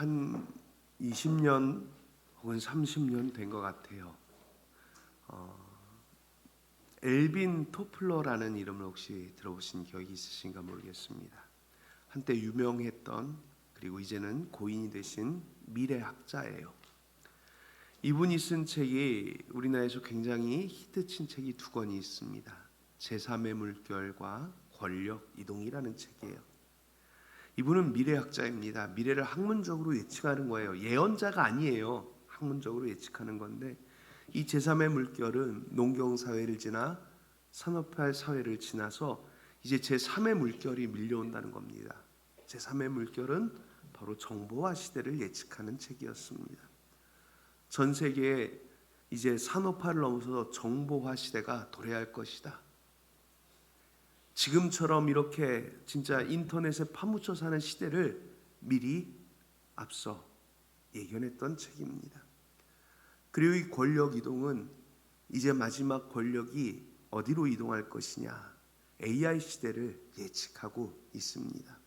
한 20년 혹은 30년 된 것 같아요. 어, 엘빈 토플러라는 이름을 혹시 들어보신 기억이 있으신가 모르겠습니다. 한때 유명했던 그리고 이제는 고인이 되신 미래학자예요. 이분이 쓴 책이 우리나라에서 굉장히 히트친 책이 두 권이 있습니다. 제3의 물결과 권력 이동이라는 책이에요. 이분은 미래학자입니다. 미래를 학문적으로 예측하는 거예요. 예언자가 아니에요. 학문적으로 예측하는 건데 이 제3의 물결은 농경 사회를 지나 산업화 사회를 지나서 이제 제3의 물결이 밀려온다는 겁니다. 제3의 물결은 바로 정보화 시대를 예측하는 책이었습니다. 전 세계에 이제 산업화를 넘어서 정보화 시대가 도래할 것이다. 지금처럼 이렇게 진짜 인터넷에 파묻혀 사는 시대를 미리 앞서 예견했던 책입니다. 그리고 이 권력 이동은 이제 마지막 권력이 어디로 이동할 것이냐 AI 시대를 예측하고 있습니다.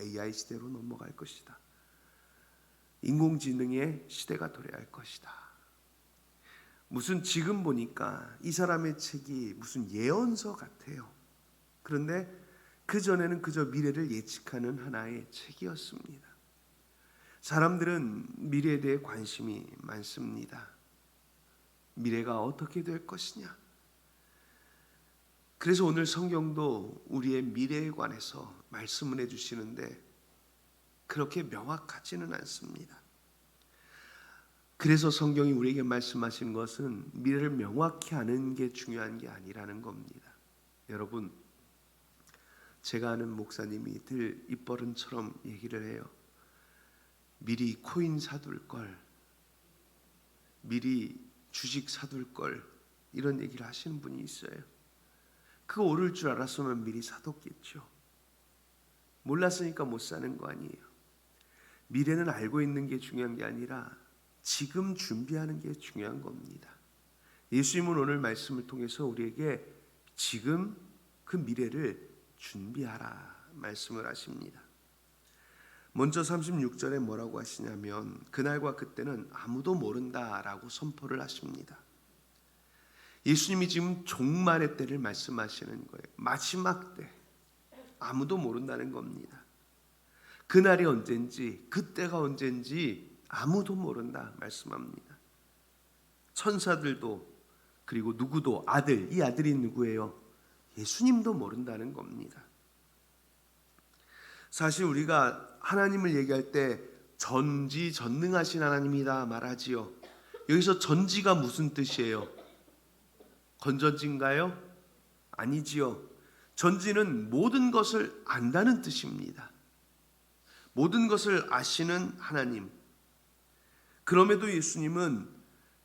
AI 시대로 넘어갈 것이다. 인공지능의 시대가 도래할 것이다. 무슨 지금 보니까 이 사람의 책이 무슨 예언서 같아요. 그런데 그 전에는 그저 미래를 예측하는 하나의 책이었습니다. 사람들은 미래에 대해 관심이 많습니다. 미래가 어떻게 될 것이냐. 그래서 오늘 성경도 우리의 미래에 관해서 말씀을 해주시는데 그렇게 명확하지는 않습니다. 그래서 성경이 우리에게 말씀하신 것은 미래를 명확히 아는 게 중요한 게 아니라는 겁니다. 여러분, 제가 아는 목사님이 늘 입버릇처럼 얘기를 해요. 미리 코인 사둘 걸, 미리 주식 사둘 걸 이런 얘기를 하시는 분이 있어요. 그거 오를 줄 알았으면 미리 사뒀겠죠. 몰랐으니까 못 사는 거 아니에요. 미래는 알고 있는 게 중요한 게 아니라 지금 준비하는 게 중요한 겁니다. 예수님은 오늘 말씀을 통해서 우리에게 지금 그 미래를 준비하라 말씀을 하십니다. 먼저 36절에 뭐라고 하시냐면 그날과 그때는 아무도 모른다라고 선포를 하십니다. 예수님이 지금 종말의 때를 말씀하시는 거예요. 마지막 때 아무도 모른다는 겁니다. 그날이 언젠지 그때가 언젠지 아무도 모른다 말씀합니다. 천사들도 그리고 누구도 아들 이 아들이 누구예요? 예수님도 모른다는 겁니다. 사실 우리가 하나님을 얘기할 때 전지 전능하신 하나님이다 말하지요. 여기서 전지가 무슨 뜻이에요? 건전지인가요? 아니지요. 전지는 모든 것을 안다는 뜻입니다. 모든 것을 아시는 하나님. 그럼에도 예수님은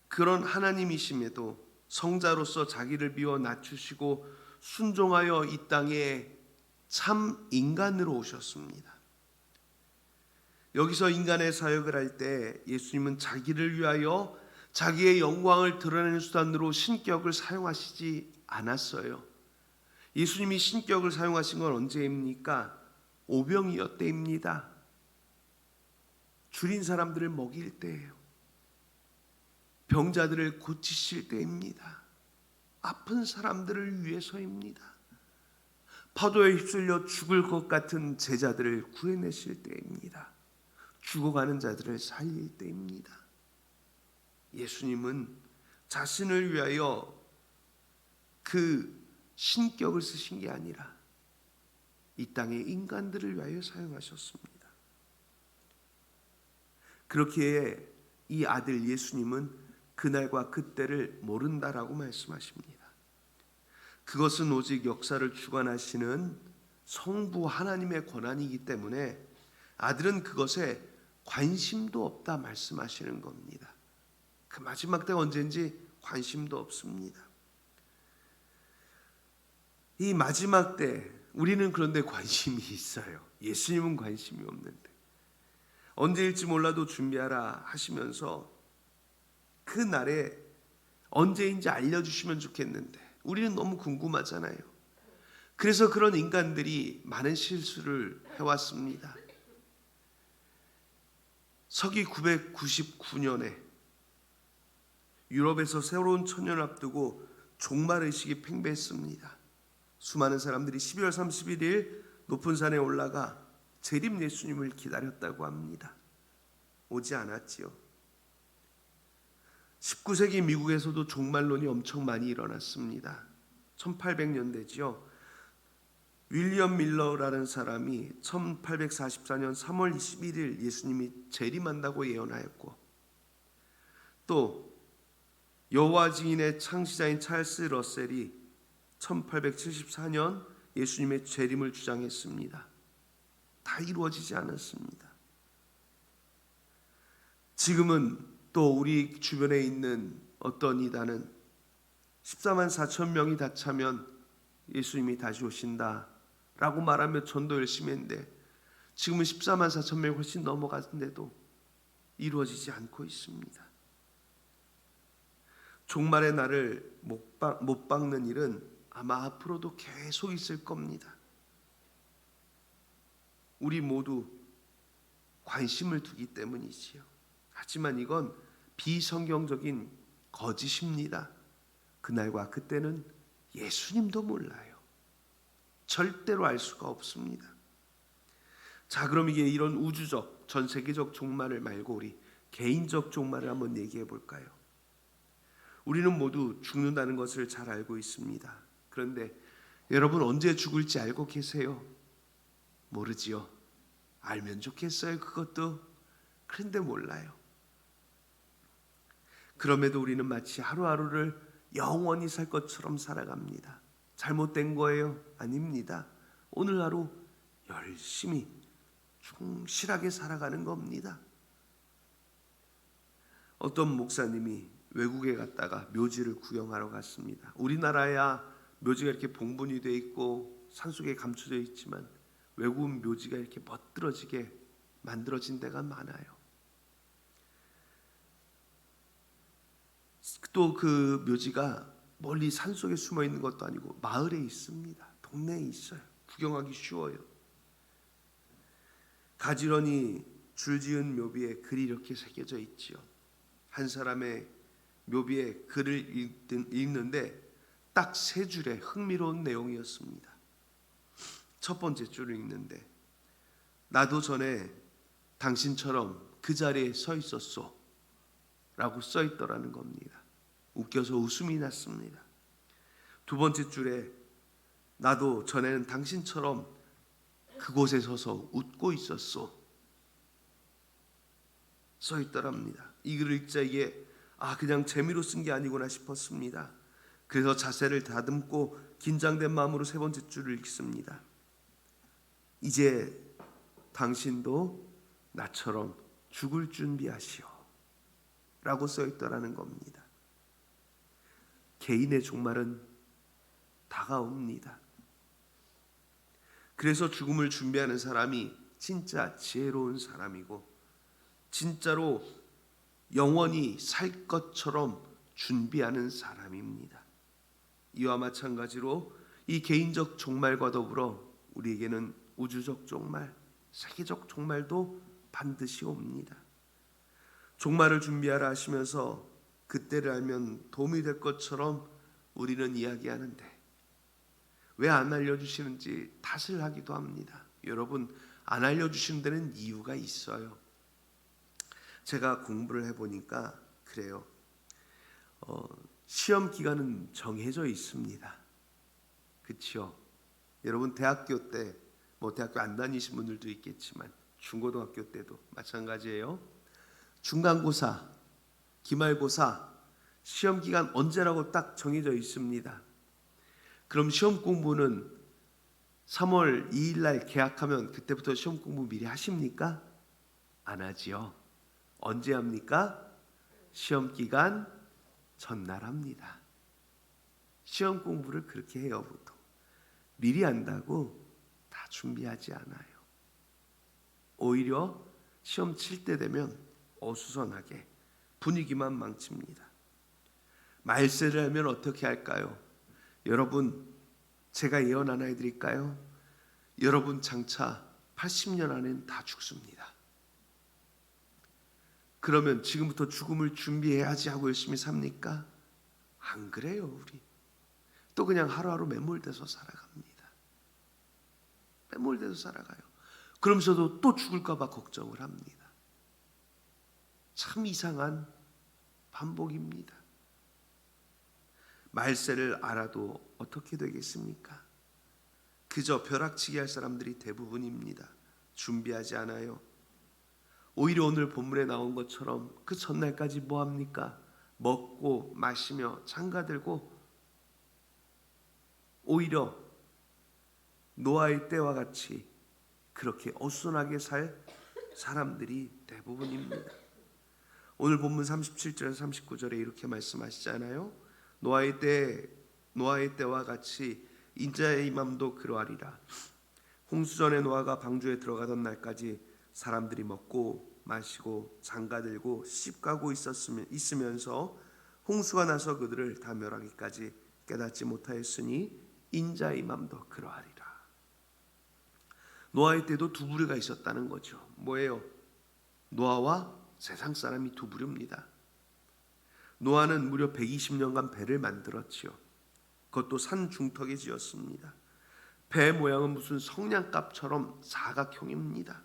그런 하나님이심에도 성자로서 자기를 비워 낮추시고 순종하여 이 땅에 참 인간으로 오셨습니다. 여기서 인간의 사역을 할 때 예수님은 자기를 위하여 자기의 영광을 드러내는 수단으로 신격을 사용하시지 않았어요. 예수님이 신격을 사용하신 건 언제입니까? 오병이어 때입니다. 줄인 사람들을 먹일 때예요. 병자들을 고치실 때입니다. 아픈 사람들을 위해서입니다. 파도에 휩쓸려 죽을 것 같은 제자들을 구해내실 때입니다. 죽어가는 자들을 살릴 때입니다. 예수님은 자신을 위하여 그 신격을 쓰신 게 아니라 이 땅의 인간들을 위하여 사용하셨습니다. 그렇기에 이 아들 예수님은 그날과 그때를 모른다라고 말씀하십니다. 그것은 오직 역사를 주관하시는 성부 하나님의 권한이기 때문에 아들은 그것에 관심도 없다 말씀하시는 겁니다. 그 마지막 때가 언제인지 관심도 없습니다. 이 마지막 때 우리는 그런데 관심이 있어요. 예수님은 관심이 없는데 언제일지 몰라도 준비하라 하시면서 그 날에 언제인지 알려주시면 좋겠는데 우리는 너무 궁금하잖아요. 그래서 그런 인간들이 많은 실수를 해왔습니다. 서기 999년에 유럽에서 새로운 천년을 앞두고 종말 의식이 팽배했습니다. 수많은 사람들이 12월 31일 높은 산에 올라가 재림 예수님을 기다렸다고 합니다. 오지 않았지요. 19세기 미국에서도 종말론이 엄청 많이 일어났습니다. 1800년대지요. 윌리엄 밀러라는 사람이 1844년 3월 21일 예수님이 재림한다고 예언하였고 또 여호와 증인의 창시자인 찰스 러셀이 1874년 예수님의 재림을 주장했습니다. 다 이루어지지 않았습니다. 지금은 또 우리 주변에 있는 어떤 이단은 14만 4천 명이 다 차면 예수님이 다시 오신다 라고 말하며 전도 열심히 했는데 지금은 14만 4천 명이 훨씬 넘어갔는데도 이루어지지 않고 있습니다. 종말의 날을 못 박는 일은 아마 앞으로도 계속 있을 겁니다. 우리 모두 관심을 두기 때문이지요. 하지만 이건 비성경적인 거짓입니다. 그날과 그때는 예수님도 몰라요. 절대로 알 수가 없습니다. 자, 그럼 이게 이런 우주적, 전 세계적 종말을 말고 우리 개인적 종말을 한번 얘기해 볼까요? 우리는 모두 죽는다는 것을 잘 알고 있습니다. 그런데 여러분 언제 죽을지 알고 계세요? 모르지요. 알면 좋겠어요. 그것도. 그런데 몰라요. 그럼에도 우리는 마치 하루하루를 영원히 살 것처럼 살아갑니다. 잘못된 거예요? 아닙니다. 오늘 하루 열심히 충실하게 살아가는 겁니다. 어떤 목사님이 외국에 갔다가 묘지를 구경하러 갔습니다. 우리나라야 묘지가 이렇게 봉분이 돼 있고 산속에 감춰져 있지만 외국 묘지가 이렇게 멋들어지게 만들어진 데가 많아요. 또 그 묘지가 멀리 산속에 숨어 있는 것도 아니고 마을에 있습니다. 동네에 있어요. 구경하기 쉬워요. 가지런히 줄지은 묘비에 글이 이렇게 새겨져 있지요. 한 사람의 묘비에 글을 읽는데 딱 세 줄의 흥미로운 내용이었습니다. 첫 번째 줄을 읽는데 나도 전에 당신처럼 그 자리에 서 있었소 라고 써 있더라는 겁니다. 웃겨서 웃음이 났습니다. 두 번째 줄에 나도 전에는 당신처럼 그곳에 서서 웃고 있었소 써 있더랍니다. 이 글을 읽자 이게 아 그냥 재미로 쓴 게 아니구나 싶었습니다. 그래서 자세를 다듬고 긴장된 마음으로 세 번째 줄을 읽습니다. 이제 당신도 나처럼 죽을 준비하시오. 라고 써 있더라는 겁니다. 개인의 종말은 다가옵니다. 그래서 죽음을 준비하는 사람이 진짜 지혜로운 사람이고, 진짜로 영원히 살 것처럼 준비하는 사람입니다. 이와 마찬가지로 이 개인적 종말과 더불어 우리에게는 우주적 종말, 세계적 종말도 반드시 옵니다. 종말을 준비하라 하시면서 그때를 알면 도움이 될 것처럼 우리는 이야기하는데 왜 안 알려주시는지 탓을 하기도 합니다. 여러분 안 알려주시는 데는 이유가 있어요. 제가 공부를 해보니까 그래요. 어, 시험 기간은 정해져 있습니다. 그렇죠? 여러분 대학교 때 뭐 대학교 안 다니신 분들도 있겠지만 중고등학교 때도 마찬가지예요. 중간고사, 기말고사 시험 기간 언제라고 딱 정해져 있습니다. 그럼 시험 공부는 3월 2일 날 개학하면 그때부터 시험 공부 미리 하십니까? 안 하지요. 언제 합니까? 시험 기간 전날 합니다. 시험 공부를 그렇게 해요, 보통. 미리 한다고 다 준비하지 않아요. 오히려 시험 칠 때 되면 어수선하게 분위기만 망칩니다. 말세를 하면 어떻게 할까요? 여러분, 제가 예언 하나 해드릴까요? 여러분 장차 80년 안엔 다 죽습니다. 그러면 지금부터 죽음을 준비해야지 하고 열심히 삽니까? 안 그래요, 우리. 또 그냥 하루하루 매몰돼서 살아갑니다. 매몰돼서 살아가요. 그러면서도 또 죽을까봐 걱정을 합니다. 참 이상한 반복입니다. 말세를 알아도 어떻게 되겠습니까? 그저 벼락치기 할 사람들이 대부분입니다. 준비하지 않아요. 오히려 오늘 본문에 나온 것처럼 그 전날까지 뭐 합니까? 먹고 마시며 장가 들고 오히려 노아의 때와 같이 그렇게 어수선하게 살 사람들이 대부분입니다. 오늘 본문 37절에서 39절에 이렇게 말씀하시잖아요. 노아의 때 노아의 때와 같이 인자의 임함도 그러하리라. 홍수 전에 노아가 방주에 들어가던 날까지 사람들이 먹고 마시고 장가들고 시집가고 있었으면 있으면서 홍수가 나서 그들을 다 멸하기까지 깨닫지 못하였으니 인자의 임함도 그러하리라. 노아의 때도 두 부류가 있었다는 거죠. 뭐예요? 노아와 세상 사람이 두 부류입니다. 노아는 무려 120년간 배를 만들었지요. 그것도 산 중턱에 지었습니다. 배 모양은 무슨 성냥갑처럼 사각형입니다.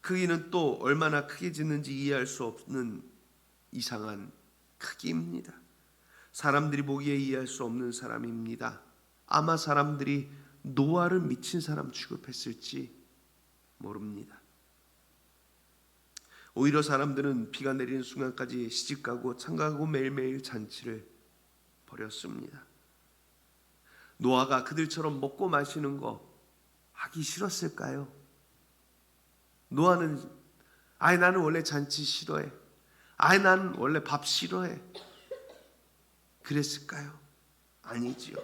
크기는 또 얼마나 크게 짓는지 이해할 수 없는 이상한 크기입니다. 사람들이 보기에 이해할 수 없는 사람입니다. 아마 사람들이 노아를 미친 사람 취급했을지 모릅니다. 오히려 사람들은 비가 내리는 순간까지 시집가고 창가고 매일매일 잔치를 벌였습니다. 노아가 그들처럼 먹고 마시는 거 하기 싫었을까요? 노아는 아이 나는 원래 잔치 싫어해. 아이 나는 원래 밥 싫어해. 그랬을까요? 아니지요.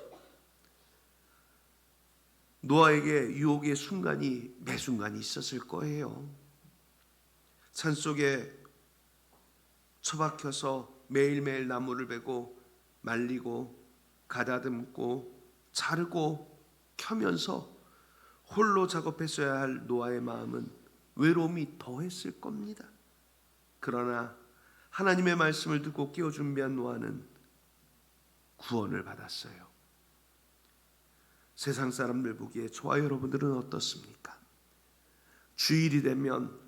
노아에게 유혹의 순간이 매 순간이 있었을 거예요. 산 속에 처박혀서 매일매일 나무를 베고 말리고 가다듬고 자르고 켜면서 홀로 작업했어야 할 노아의 마음은 외로움이 더했을 겁니다. 그러나 하나님의 말씀을 듣고 깨어 준비한 노아는 구원을 받았어요. 세상 사람들 보기에 저와 여러분들은 어떻습니까? 주일이 되면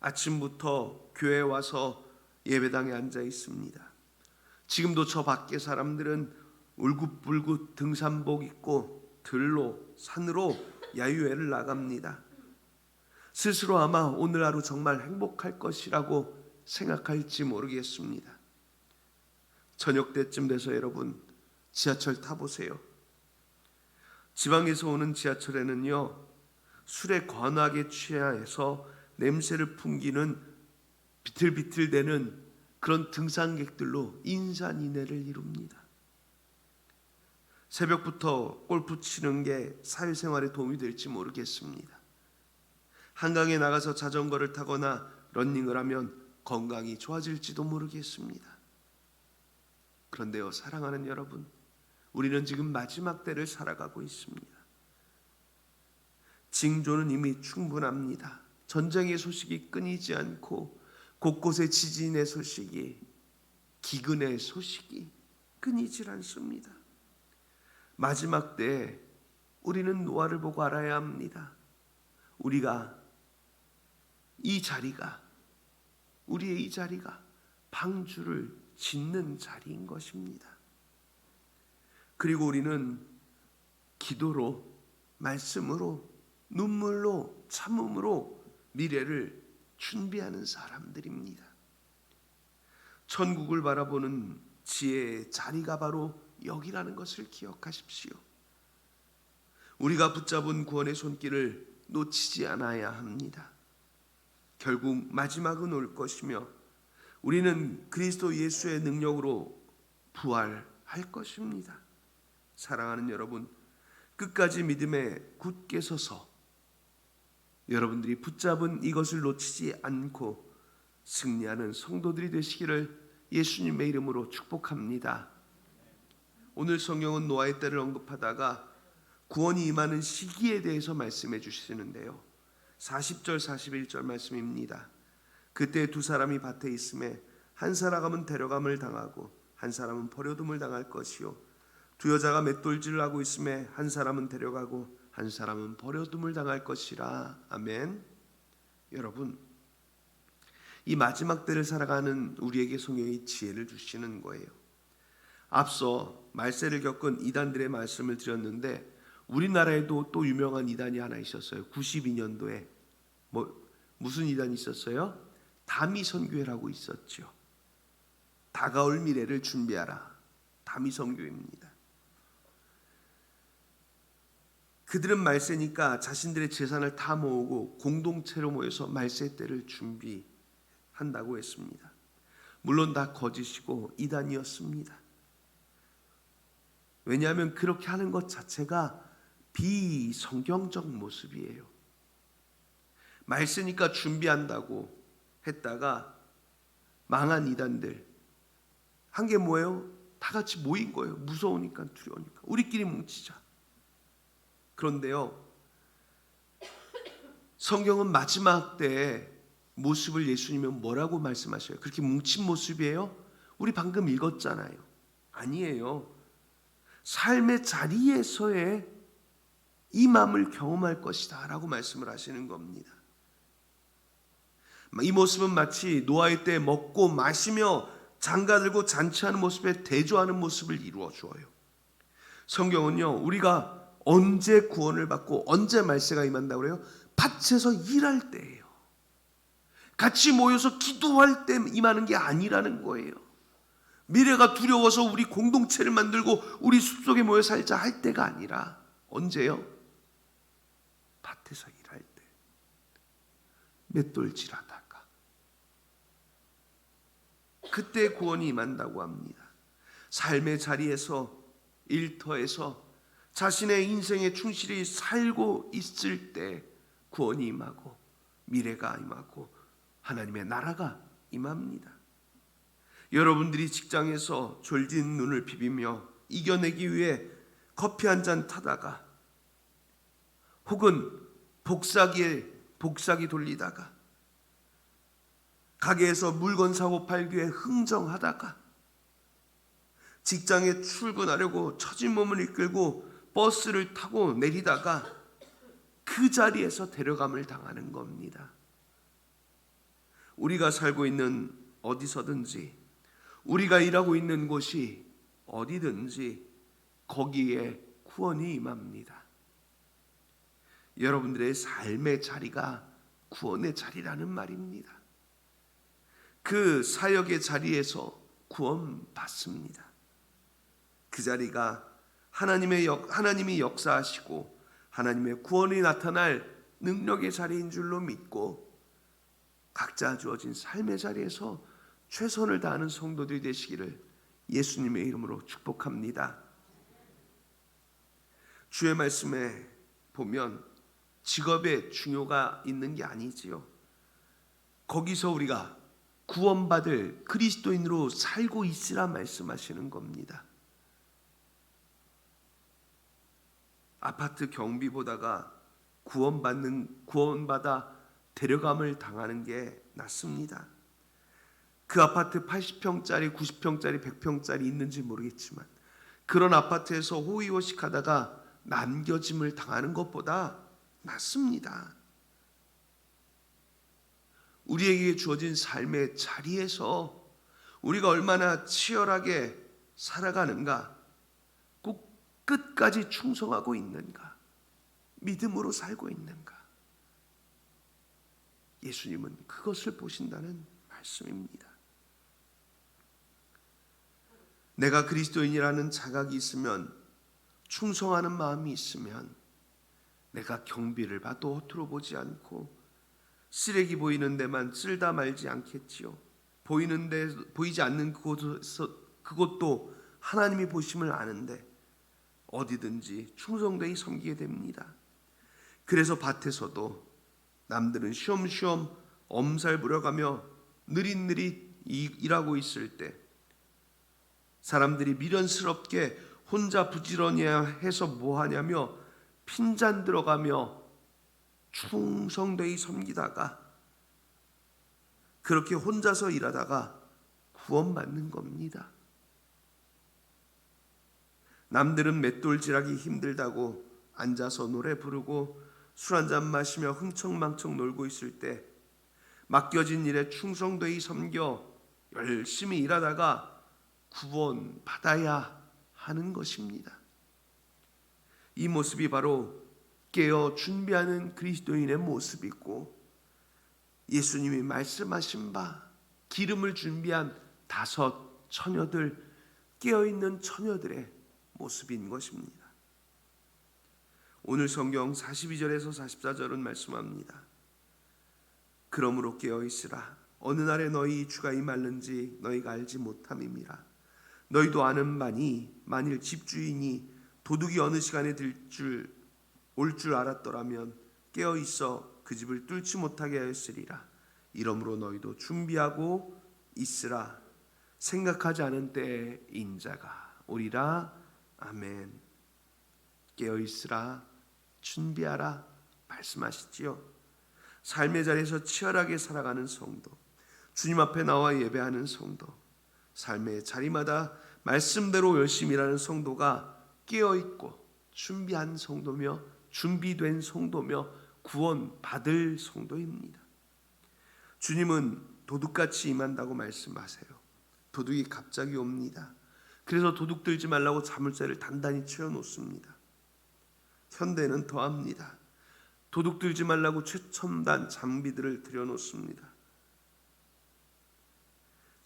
아침부터 교회 와서 예배당에 앉아 있습니다. 지금도 저 밖에 사람들은 울긋불긋 등산복 입고 들로 산으로 야유회를 나갑니다. 스스로 아마 오늘 하루 정말 행복할 것이라고 생각할지 모르겠습니다. 저녁 때쯤 돼서 여러분 지하철 타보세요. 지방에서 오는 지하철에는요 술에 관하게 취하해서 냄새를 풍기는 비틀비틀대는 그런 등산객들로 인산인해를 이룹니다. 새벽부터 골프 치는 게 사회생활에 도움이 될지 모르겠습니다. 한강에 나가서 자전거를 타거나 런닝을 하면 건강이 좋아질지도 모르겠습니다. 그런데요, 사랑하는 여러분, 우리는 지금 마지막 때를 살아가고 있습니다. 징조는 이미 충분합니다. 전쟁의 소식이 끊이지 않고 곳곳에 지진의 소식이 기근의 소식이 끊이질 않습니다. 마지막 때 우리는 노아를 보고 알아야 합니다. 우리가 이 자리가 우리의 이 자리가 방주를 짓는 자리인 것입니다. 그리고 우리는 기도로 말씀으로 눈물로 참음으로 미래를 준비하는 사람들입니다. 천국을 바라보는 지혜의 자리가 바로 여기라는 것을 기억하십시오. 우리가 붙잡은 구원의 손길을 놓치지 않아야 합니다. 결국 마지막은 올 것이며 우리는 그리스도 예수의 능력으로 부활할 것입니다. 사랑하는 여러분, 끝까지 믿음에 굳게 서서 여러분들이 붙잡은 이것을 놓치지 않고 승리하는 성도들이 되시기를 예수님의 이름으로 축복합니다. 오늘 성경은 노아의 때를 언급하다가 구원이 임하는 시기에 대해서 말씀해 주시는데요. 40절 41절 말씀입니다. 그때 두 사람이 밭에 있음에 한 사람은 데려감을 당하고 한 사람은 버려둠을 당할 것이요 두 여자가 맷돌질을 하고 있음에 한 사람은 데려가고 한 사람은 버려둠을 당할 것이라 아멘. 여러분 이 마지막 때를 살아가는 우리에게 성령이 지혜를 주시는 거예요. 앞서 말세를 겪은 이단들의 말씀을 드렸는데 우리나라에도 또 유명한 이단이 하나 있었어요. 92년도에 뭐 무슨 이단이 있었어요? 다미 선교회라고 있었죠. 다가올 미래를 준비하라. 다미 선교회입니다. 그들은 말세니까 자신들의 재산을 다 모으고 공동체로 모여서 말세 때를 준비한다고 했습니다. 물론 다 거짓이고 이단이었습니다. 왜냐하면 그렇게 하는 것 자체가 비성경적 모습이에요. 말세니까 준비한다고 했다가 망한 이단들 한 게 뭐예요? 다 같이 모인 거예요. 무서우니까 두려우니까 우리끼리 뭉치자. 그런데요. 성경은 마지막 때에 모습을 예수님은 뭐라고 말씀하셔요? 그렇게 뭉친 모습이에요? 우리 방금 읽었잖아요. 아니에요. 삶의 자리에서의 이 마음을 경험할 것이다 라고 말씀을 하시는 겁니다. 이 모습은 마치 노아의 때 먹고 마시며 장가들고 잔치하는 모습에 대조하는 모습을 이루어 주어요. 성경은요, 우리가 언제 구원을 받고 언제 말세가 임한다고 그래요? 밭에서 일할 때예요. 같이 모여서 기도할 때 임하는 게 아니라는 거예요. 미래가 두려워서 우리 공동체를 만들고 우리 숲속에 모여 살자 할 때가 아니라 언제요? 밭에서 일할 때. 맷돌질하다가 그때 구원이 임한다고 합니다. 삶의 자리에서 일터에서 자신의 인생에 충실히 살고 있을 때 구원이 임하고 미래가 임하고 하나님의 나라가 임합니다. 여러분들이 직장에서 졸진 눈을 비비며 이겨내기 위해 커피 한 잔 타다가 혹은 복사기에 복사기 돌리다가 가게에서 물건 사고 팔기 위해 흥정하다가 직장에 출근하려고 처진 몸을 이끌고 버스를 타고 내리다가 그 자리에서 데려감을 당하는 겁니다. 우리가 살고 있는 어디서든지 우리가 일하고 있는 곳이 어디든지 거기에 구원이 임합니다. 여러분들의 삶의 자리가 구원의 자리라는 말입니다. 그 사역의 자리에서 구원 받습니다. 그 자리가 하나님의 역, 하나님이 역사하시고 하나님의 구원이 나타날 능력의 자리인 줄로 믿고 각자 주어진 삶의 자리에서 최선을 다하는 성도들이 되시기를 예수님의 이름으로 축복합니다. 주의 말씀에 보면 직업의 중요가 있는 게 아니지요. 거기서 우리가 구원받을 그리스도인으로 살고 있으라 말씀하시는 겁니다. 아파트 경비 보다가 구원받는 구원받아 데려감을 당하는 게 낫습니다. 그 아파트 80평짜리, 90평짜리, 100평짜리 있는지 모르겠지만 그런 아파트에서 호의호식하다가 남겨짐을 당하는 것보다 낫습니다. 우리에게 주어진 삶의 자리에서 우리가 얼마나 치열하게 살아가는가, 꼭 끝까지 충성하고 있는가, 믿음으로 살고 있는가. 예수님은 그것을 보신다는 말씀입니다. 내가 그리스도인이라는 자각이 있으면 충성하는 마음이 있으면 내가 경비를 봐도 허투루 보지 않고 쓰레기 보이는 데만 쓸다 말지 않겠지요. 보이는 데 보이지 않는 그곳에서 그것도 하나님이 보심을 아는데 어디든지 충성되이 섬기게 됩니다. 그래서 밭에서도 남들은 쉬엄쉬엄 엄살 부려가며 느릿느릿 일하고 있을 때 사람들이 미련스럽게 혼자 부지런히 해서 뭐 하냐며 핀잔 들어가며 충성되이 섬기다가 그렇게 혼자서 일하다가 구원받는 겁니다. 남들은 맷돌질하기 힘들다고 앉아서 노래 부르고 술 한잔 마시며 흥청망청 놀고 있을 때 맡겨진 일에 충성되이 섬겨 열심히 일하다가 구원 받아야 하는 것입니다. 이 모습이 바로 깨어 준비하는 그리스도인의 모습이고 예수님이 말씀하신 바 기름을 준비한 다섯 처녀들 깨어 있는 처녀들의 모습인 것입니다. 오늘 성경 42절에서 44절은 말씀합니다. 그러므로 깨어 있으라. 어느 날에 너희 주가 임할는지 너희가 알지 못함이니라. 너희도 아는 바니 만일 집주인이 도둑이 어느 시간에 들줄 올 줄 알았더라면 깨어 있어 그 집을 뚫지 못하게 하였으리라. 이러므로 너희도 준비하고 있으라. 생각하지 않은 때에 인자가 오리라 아멘 깨어 있으라 준비하라 말씀하시지요 삶의 자리에서 치열하게 살아가는 성도 주님 앞에 나와 예배하는 성도 삶의 자리마다 말씀대로 열심히 일하는 성도가 깨어 있고 준비한 성도며 준비된 성도며 구원 받을 성도입니다. 주님은 도둑같이 임한다고 말씀하세요. 도둑이 갑자기 옵니다. 그래서 도둑 들지 말라고 자물쇠를 단단히 채워 놓습니다. 현대는 더합니다. 도둑 들지 말라고 최첨단 장비들을 들여 놓습니다.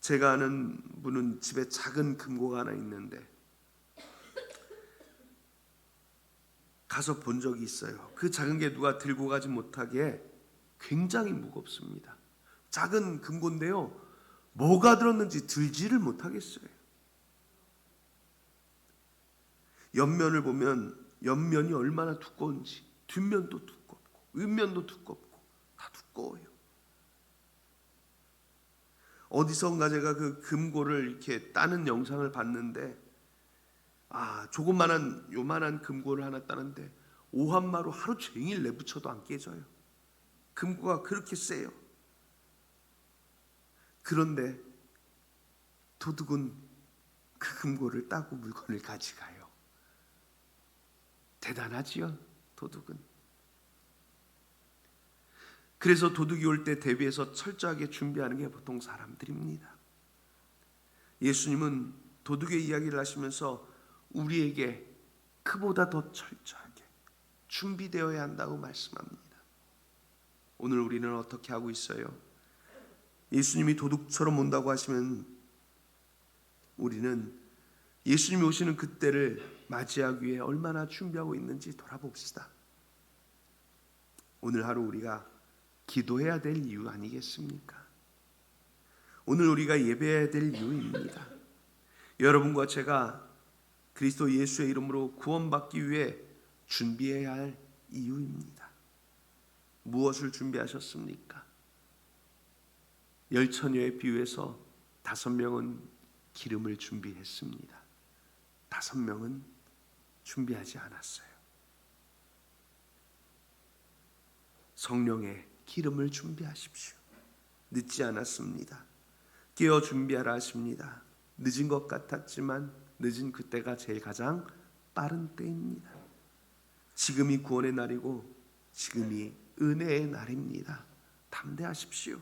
제가 아는 분은 집에 작은 금고가 하나 있는데 가서 본 적이 있어요. 그 작은 게 누가 들고 가지 못하게 굉장히 무겁습니다. 작은 금고인데요. 뭐가 들었는지 들지를 못하겠어요. 옆면을 보면 옆면이 얼마나 두꺼운지 뒷면도 두껍고 윗면도 두껍고 다 두꺼워요. 어디선가 제가 그 금고를 이렇게 따는 영상을 봤는데 아 조그만한 요만한 금고를 하나 따는데 오한마로 하루 종일 내붙여도 안 깨져요. 금고가 그렇게 세요. 그런데 도둑은 그 금고를 따고 물건을 가져가요. 대단하지요, 도둑은. 그래서 도둑이 올 때 대비해서 철저하게 준비하는 게 보통 사람들입니다. 예수님은 도둑의 이야기를 하시면서 우리에게 그보다 더 철저하게 준비되어야 한다고 말씀합니다. 오늘 우리는 어떻게 하고 있어요? 예수님이 도둑처럼 온다고 하시면 우리는 예수님이 오시는 그때를 맞이하기 위해 얼마나 준비하고 있는지 돌아봅시다. 오늘 하루 우리가 기도해야 될 이유 아니겠습니까? 오늘 우리가 예배해야 될 이유입니다. 여러분과 제가 그리스도 예수의 이름으로 구원받기 위해 준비해야 할 이유입니다. 무엇을 준비하셨습니까? 열 처녀에 비유해서 다섯 명은 기름을 준비했습니다. 다섯 명은 준비하지 않았어요. 성령의 기름을 준비하십시오. 늦지 않았습니다. 깨어 준비하라 하십니다. 늦은 것 같았지만 늦은 그때가 제일 가장 빠른 때입니다. 지금이 구원의 날이고 지금이 은혜의 날입니다. 담대하십시오.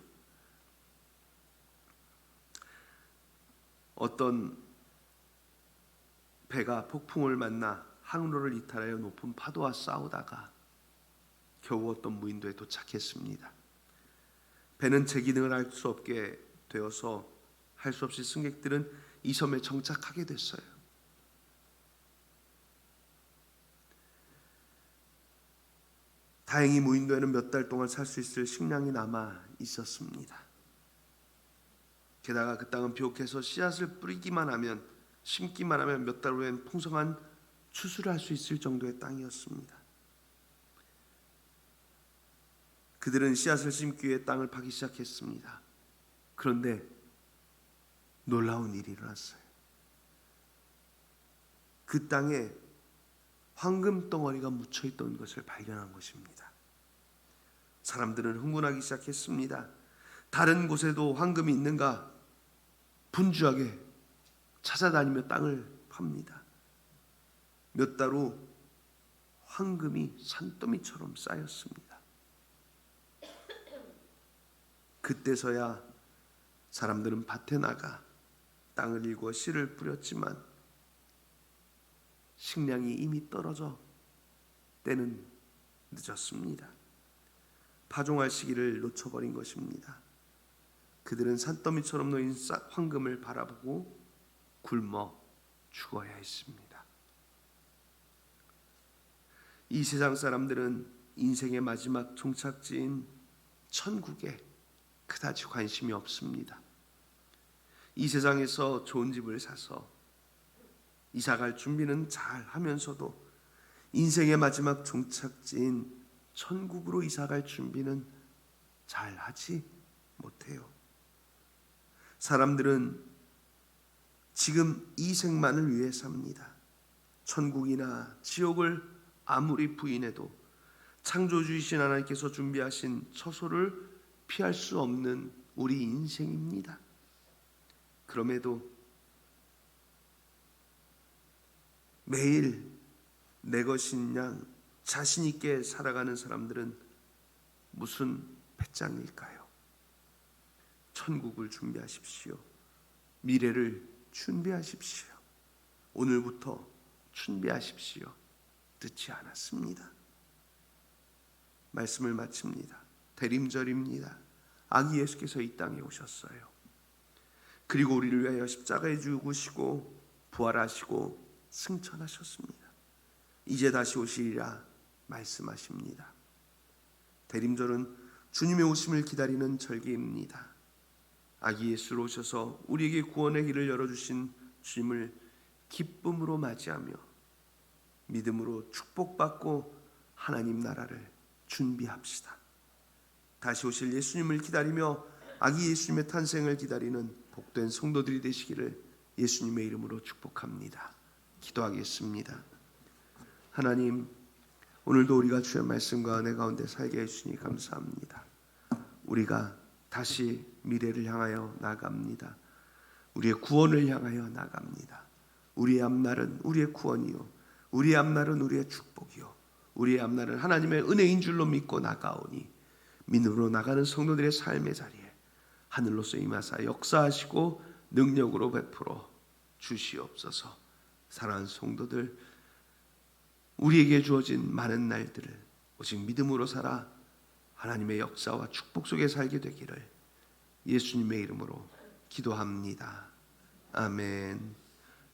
어떤 배가 폭풍을 만나 항로를 이탈하여 높은 파도와 싸우다가 겨우 어떤 무인도에 도착했습니다. 배는 제 기능을 할 수 없게 되어서 할 수 없이 승객들은 이 섬에 정착하게 됐어요. 다행히 무인도에는 몇 달 동안 살 수 있을 식량이 남아 있었습니다. 게다가 그 땅은 비옥해서 씨앗을 뿌리기만 하면 심기만 하면 몇 달 후엔 풍성한 추수를 할 수 있을 정도의 땅이었습니다. 그들은 씨앗을 심기 위해 땅을 파기 시작했습니다. 그런데 놀라운 일이 일어났어요. 그 땅에 황금 덩어리가 묻혀 있던 것을 발견한 것입니다. 사람들은 흥분하기 시작했습니다. 다른 곳에도 황금이 있는가 분주하게 찾아다니며 땅을 팝니다. 몇 달 후 황금이 산더미처럼 쌓였습니다. 그때서야 사람들은 밭에 나가 땅을 일구어 씨를 뿌렸지만 식량이 이미 떨어져 때는 늦었습니다. 파종할 시기를 놓쳐버린 것입니다. 그들은 산더미처럼 놓인 쌀- 황금을 바라보고 굶어 죽어야 했습니다. 이 세상 사람들은 인생의 마지막 종착지인 천국에 그다지 관심이 없습니다. 이 세상에서 좋은 집을 사서 이사갈 준비는 잘 하면서도 인생의 마지막 종착지인 천국으로 이사갈 준비는 잘 하지 못해요. 사람들은 지금 이 생만을 위해 삽니다. 천국이나 지옥을 아무리 부인해도 창조주이신 하나님께서 준비하신 처소를 피할 수 없는 우리 인생입니다. 그럼에도 매일 내 것인 양 자신 있게 살아가는 사람들은 무슨 배짱일까요? 천국을 준비하십시오. 미래를 준비하십시오. 오늘부터 준비하십시오. 늦지 않았습니다. 말씀을 마칩니다. 대림절입니다. 아기 예수께서 이 땅에 오셨어요. 그리고 우리를 위하여 십자가에 죽으시고 부활하시고 승천하셨습니다. 이제 다시 오시리라 말씀하십니다. 대림절은 주님의 오심을 기다리는 절기입니다. 아기 예수로 오셔서 우리에게 구원의 길을 열어주신 주님을 기쁨으로 맞이하며 믿음으로 축복받고 하나님 나라를 준비합시다. 다시 오실 예수님을 기다리며 아기 예수님의 탄생을 기다리는 복된 성도들이 되시기를 예수님의 이름으로 축복합니다. 기도하겠습니다. 하나님, 오늘도 우리가 주의 말씀과 은혜 가운데 살게 해주시니 감사합니다. 우리가 다시 미래를 향하여 나갑니다. 우리의 구원을 향하여 나갑니다. 우리의 앞날은 우리의 구원이요. 우리의 앞날은 우리의 축복이요. 우리의 앞날은 하나님의 은혜인 줄로 믿고 나가오니 민으로 나가는 성도들의 삶의 자리에 하늘로서 임하사 역사하시고 능력으로 베풀어 주시옵소서. 사랑하는 성도들 우리에게 주어진 많은 날들을 오직 믿음으로 살아 하나님의 역사와 축복 속에 살게 되기를 예수님의 이름으로 기도합니다. 아멘.